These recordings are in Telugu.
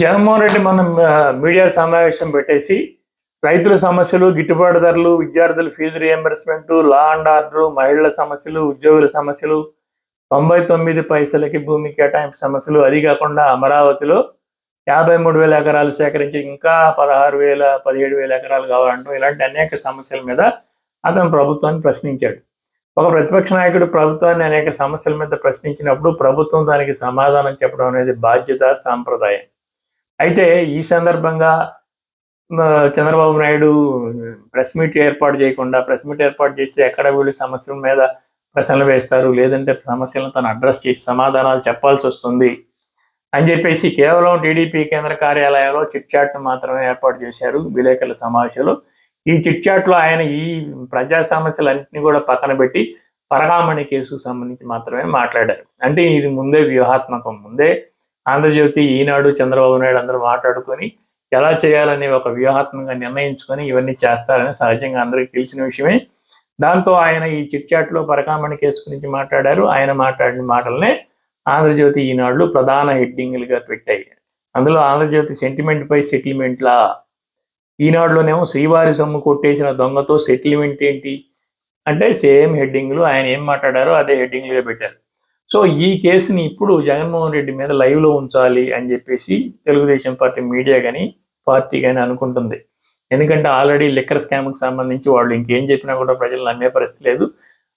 జగన్మోహన్ రెడ్డి మనం మీడియా సమావేశం పెట్టేసి రైతుల సమస్యలు గిట్టుబాటు ధరలు విద్యార్థుల fees reimbursement law and order మహిళల సమస్యలు ఉద్యోగుల సమస్యలు తొంభై తొమ్మిది పైసలకి భూమి కేటాయింపు సమస్యలు అది కాకుండా అమరావతిలో యాభై మూడు వేల ఎకరాలు సేకరించి ఇంకా పదహారు వేల పదిహేడు వేల ఎకరాలు కావాలంటూ ఇలాంటి అనేక సమస్యల మీద అతను ప్రభుత్వాన్ని ప్రశ్నించాడు. ఒక ప్రతిపక్ష నాయకుడు ప్రభుత్వాన్ని అనేక సమస్యల మీద ప్రశ్నించినప్పుడు ప్రభుత్వం దానికి సమాధానం చెప్పడం అనేది బాధ్యత సాంప్రదాయం. అయితే ఈ సందర్భంగా చంద్రబాబు నాయుడు ప్రెస్ మీట్ ఏర్పాటు చేయకుండా ప్రెస్ మీట్ ఏర్పాటు చేస్తే ఎక్కడ వీళ్ళు సమస్యల మీద ప్రశ్నలు వేస్తారు? లేదంటే సమస్యలను తను అడ్రస్ చేసి సమాధానాలు చెప్పాల్సి వస్తుంది? అని చెప్పేసి కేవలం టీడీపీ కేంద్ర కార్యాలయంలో చిట్ చాట్ను మాత్రమే ఏర్పాటు చేశారు విలేకరుల సమావేశంలో. ఈ చిట్ చాట్లో ఆయన ఈ ప్రజా సమస్యలన్నింటినీ కూడా పక్కన పెట్టి పరకామణి కేసుకు సంబంధించి మాత్రమే మాట్లాడారు. అంటే ఇది ముందే వ్యూహాత్మకం ముందే ఆంధ్రజ్యోతి ఈనాడు చంద్రబాబు నాయుడు అందరూ మాట్లాడుకొని ఎలా చేయాలని ఒక వ్యూహాత్మకంగా నిర్ణయించుకొని ఇవన్నీ చేస్తారని సహజంగా అందరికీ తెలిసిన విషయమే. దాంతో ఆయన ఈ చిట్చాట్లో పరకామణి కేసు గురించి మాట్లాడారు. ఆయన మాట్లాడిన మాటలనే ఆంధ్రజ్యోతి ఈనాడులు ప్రధాన హెడ్డింగ్లుగా పెట్టాయి. అందులో ఆంధ్రజ్యోతి సెంటిమెంట్ పై సెటిల్మెంట్లా ఈనాడులోనేమో శ్రీవారి సొమ్ము కొట్టేసిన దొంగతో సెటిల్మెంట్ ఏంటి? అంటే సేమ్ హెడ్డింగ్లు ఆయన ఏం మాట్లాడారో అదే హెడ్డింగ్లుగా పెట్టారు. సో ఈ కేసుని ఇప్పుడు జగన్మోహన్ రెడ్డి మీద లైవ్లో ఉంచాలి అని చెప్పేసి తెలుగుదేశం పార్టీ మీడియా కానీ పార్టీ కానీ అనుకుంటుంది. ఎందుకంటే ఆల్రెడీ లిక్కర్ స్కామ్కి సంబంధించి వాళ్ళు ఇంకేం చెప్పినా కూడా ప్రజలు నమ్మే పరిస్థితి లేదు.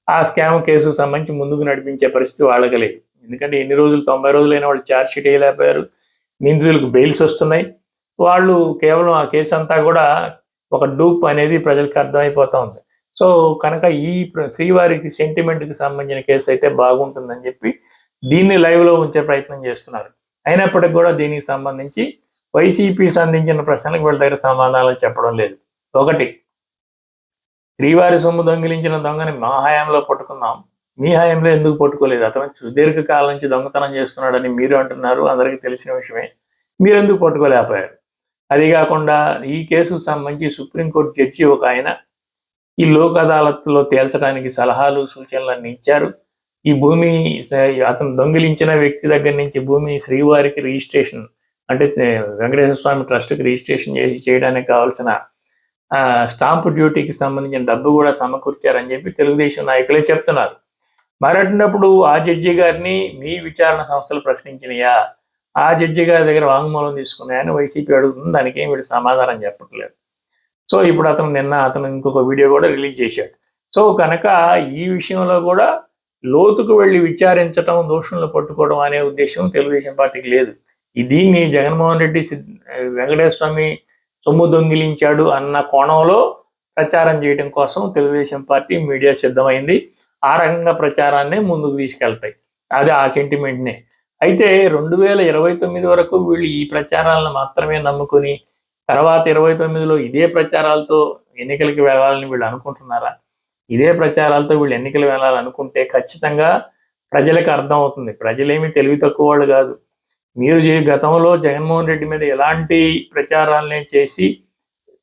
ఆ స్కామ్ కేసుకు సంబంధించి ముందుకు నడిపించే పరిస్థితి వాళ్ళకి లేదు. ఎందుకంటే ఎన్ని రోజులు తొంభై రోజులైన వాళ్ళు ఛార్జ్ షీట్ వేయలేకపోయారు. నిందితులకు బెయిల్స్ వస్తున్నాయి. వాళ్ళు కేవలం ఆ కేసు అంతా కూడా ఒక డూప్ అనేది ప్రజలకు అర్థమైపోతూ ఉంది. సో కనుక ఈ శ్రీవారికి సెంటిమెంట్కి సంబంధించిన కేసు అయితే బాగుంటుందని చెప్పి దీన్ని లైవ్లో లో ఉంచే ప్రయత్నం చేస్తున్నారు. అయినప్పటికీ కూడా దీనికి సంబంధించి వైసీపీ సంధించిన ప్రశ్నలకు వీళ్ళ దగ్గర సమాధానాలు చెప్పడం లేదు. ఒకటి శ్రీవారి సొమ్ము దొంగిలించిన దొంగని మా హయాంలో పట్టుకున్నాం. మీ హయాంలో ఎందుకు పట్టుకోలేదు? అతను సుదీర్ఘకాలం నుంచి దొంగతనం చేస్తున్నాడని మీరు అంటున్నారు. అందరికీ తెలిసిన విషయమే. మీరు ఎందుకు పట్టుకోలేకపోయారు? అది కాకుండా ఈ కేసుకు సంబంధించి సుప్రీంకోర్టు జడ్జి ఒక ఆయన ఈ లోక్ అదాలత్లో తేల్చడానికి సలహాలు సూచనలు అన్ని ఇచ్చారు. ఈ భూమి అతను దొంగిలించిన వ్యక్తి దగ్గర నుంచి భూమి శ్రీవారికి రిజిస్ట్రేషన్ అంటే వెంకటేశ్వర స్వామి ట్రస్ట్కి రిజిస్ట్రేషన్ చేసి చేయడానికి కావాల్సిన ఆ, స్టాంపు డ్యూటీకి సంబంధించిన డబ్బు కూడా సమకూర్చారని చెప్పి తెలుగుదేశం నాయకులే చెప్తున్నారు. మరటినప్పుడు ఆ జడ్జి గారిని మీ విచారణ సంస్థలు ప్రశ్నించినయా? ఆ జడ్జి గారి దగ్గర వాంగ్మూలం తీసుకున్నాయని వైసీపీ అడుగుతుంది. దానికి వీడు సమాధానం చెప్పట్లేదు. సో ఇప్పుడు అతను నిన్న అతను ఇంకొక వీడియో కూడా రిలీజ్ చేశాడు. సో కనుక ఈ విషయంలో కూడా లోతుకు వెళ్ళి విచారించటం దోషులను పట్టుకోవడం అనే ఉద్దేశం తెలుగుదేశం పార్టీకి లేదు. దీన్ని జగన్మోహన్ రెడ్డి సిద్- వెంకటేశ్వర స్వామి సొమ్ము దొంగిలించాడు అన్న కోణంలో ప్రచారం చేయడం కోసం తెలుగుదేశం పార్టీ మీడియా సిద్ధమైంది. ఆ రకంగా ప్రచారాన్ని ముందుకు తీసుకెళ్తాయి. అదే ఆ సెంటిమెంట్నే అయితే రెండు వేల ఇరవై తొమ్మిది వరకు వీళ్ళు ఈ ప్రచారాలను మాత్రమే నమ్ముకుని తర్వాత ఇరవై తొమ్మిదిలో ఇదే ప్రచారాలతో ఎన్నికలకి వెళ్ళాలని వీళ్ళు అనుకుంటున్నారా? ఇదే ప్రచారాలతో వీళ్ళు ఎన్నికలు వెళ్ళాలనుకుంటే ఖచ్చితంగా ప్రజలకు అర్థం అవుతుంది. ప్రజలేమి తెలివి తక్కువ వాళ్ళు కాదు. మీరు గతంలో జగన్మోహన్ రెడ్డి మీద ఎలాంటి ప్రచారాలనే చేసి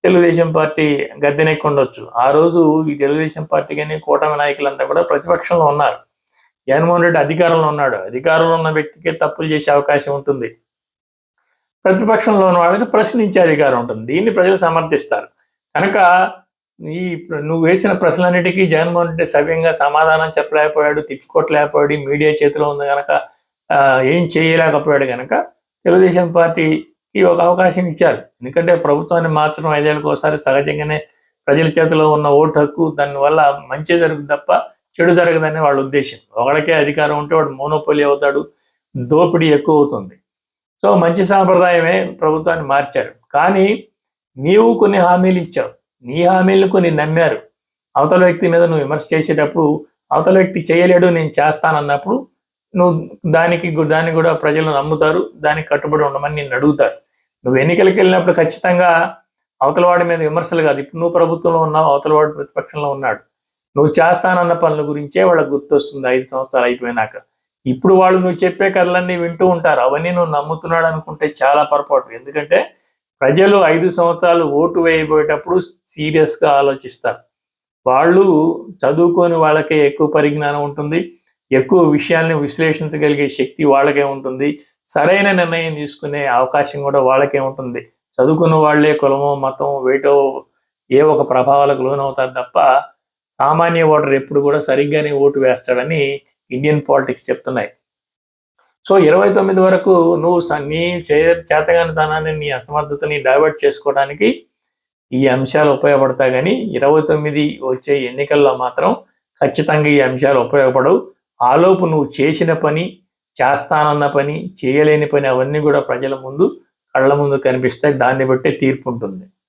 తెలుగుదేశం పార్టీ గద్దెనెక్కుండొచ్చు. ఆ రోజు ఈ తెలుగుదేశం పార్టీ కానీ కూటమి నాయకులంతా కూడా ప్రతిపక్షంలో ఉన్నారు. జగన్మోహన్ రెడ్డి అధికారంలో ఉన్నాడు. అధికారంలో ఉన్న వ్యక్తికే తప్పులు చేసే అవకాశం ఉంటుంది. ప్రతిపక్షంలో ఉన్న వాళ్ళకి ప్రశ్నించే అధికారం ఉంటుంది. దీన్ని ప్రజలు సమర్థిస్తారు. కనుక ఈ నువ్వు వేసిన ప్రశ్నలన్నిటికీ జగన్మోహన్ రెడ్డి సవ్యంగా సమాధానం చెప్పలేకపోయాడు తిప్పుకోవట్లేకపోయాడు మీడియా చేతిలో ఉంది కనుక ఆ, ఏం చేయలేకపోయాడు కనుక తెలుగుదేశం పార్టీకి ఒక అవకాశం ఇచ్చారు. ఎందుకంటే ప్రభుత్వాన్ని మార్చడం ఐదేళ్ళకి ఒకసారి సహజంగానే ప్రజల చేతిలో ఉన్న ఓటు హక్కు దానివల్ల మంచి జరుగుతుంది తప్ప చెడు జరగదని వాళ్ళ ఉద్దేశం. ఒకడికే అధికారం ఉంటే వాడు మోనోపోలి అవుతాడు దోపిడీ ఎక్కువ అవుతుంది. సో మంచి సాంప్రదాయమే ప్రభుత్వాన్ని మార్చారు. కానీ నీవు కొన్ని హామీలు ఇచ్చావు. నీ హామీలను కొన్ని నమ్మారు. అవతల వ్యక్తి మీద నువ్వు విమర్శ చేసేటప్పుడు అవతల వ్యక్తి చేయలేడు నేను చేస్తానన్నప్పుడు నువ్వు దానికి దాన్ని కూడా ప్రజలు నమ్ముతారు దానికి కట్టుబడి ఉండమని నేను అడుగుతారు. నువ్వు ఎన్నికలకు వెళ్ళినప్పుడు ఖచ్చితంగా అవతల వాడి మీద విమర్శలు కాదు. ఇప్పుడు నువ్వు ప్రభుత్వంలో ఉన్నావు అవతల వాడు ప్రతిపక్షంలో ఉన్నాడు. నువ్వు చేస్తానన్న పనుల గురించే వాళ్ళకి గుర్తొస్తుంది ఐదు సంవత్సరాలు అయిపోయినాక. ఇప్పుడు వాళ్ళు నువ్వు చెప్పే కథలన్నీ వింటూ ఉంటారు. అవన్నీ నువ్వు నమ్ముతున్నాడు అనుకుంటే చాలా పొరపాటు. ఎందుకంటే ప్రజలు ఐదు సంవత్సరాలు ఓటు వేయబోయేటప్పుడు సీరియస్గా ఆలోచిస్తారు. వాళ్ళు చదువుకొని వాళ్ళకే ఎక్కువ పరిజ్ఞానం ఉంటుంది. ఎక్కువ విషయాల్ని విశ్లేషించగలిగే శక్తి వాళ్ళకే ఉంటుంది. సరైన నిర్ణయం తీసుకునే అవకాశం కూడా వాళ్ళకే ఉంటుంది. చదువుకున్న వాళ్ళే కులమో మతం వేటో ఏ ఒక ప్రభావాలకు లోనవుతారు తప్ప సామాన్య ఓటర్ ఎప్పుడు కూడా సరిగ్గానే ఓటు వేస్తాడని ఇండియన్ పాలిటిక్స్ చెప్తున్నాయి. సో ఇరవై తొమ్మిది వరకు నువ్వు నీ చే చేతగానితనాన్ని నీ అసమర్థతని డైవర్ట్ చేసుకోవడానికి ఈ అంశాలు ఉపయోగపడతాయి కానీ ఇరవై తొమ్మిది వచ్చే ఎన్నికల్లో మాత్రం ఖచ్చితంగా ఈ అంశాలు ఉపయోగపడవు. ఆలోపు నువ్వు చేసిన పని చేస్తానన్న పని చేయలేని పని అవన్నీ కూడా ప్రజల ముందు కళ్ళ ముందు కనిపిస్తాయి. దాన్ని బట్టే తీర్పు ఉంటుంది.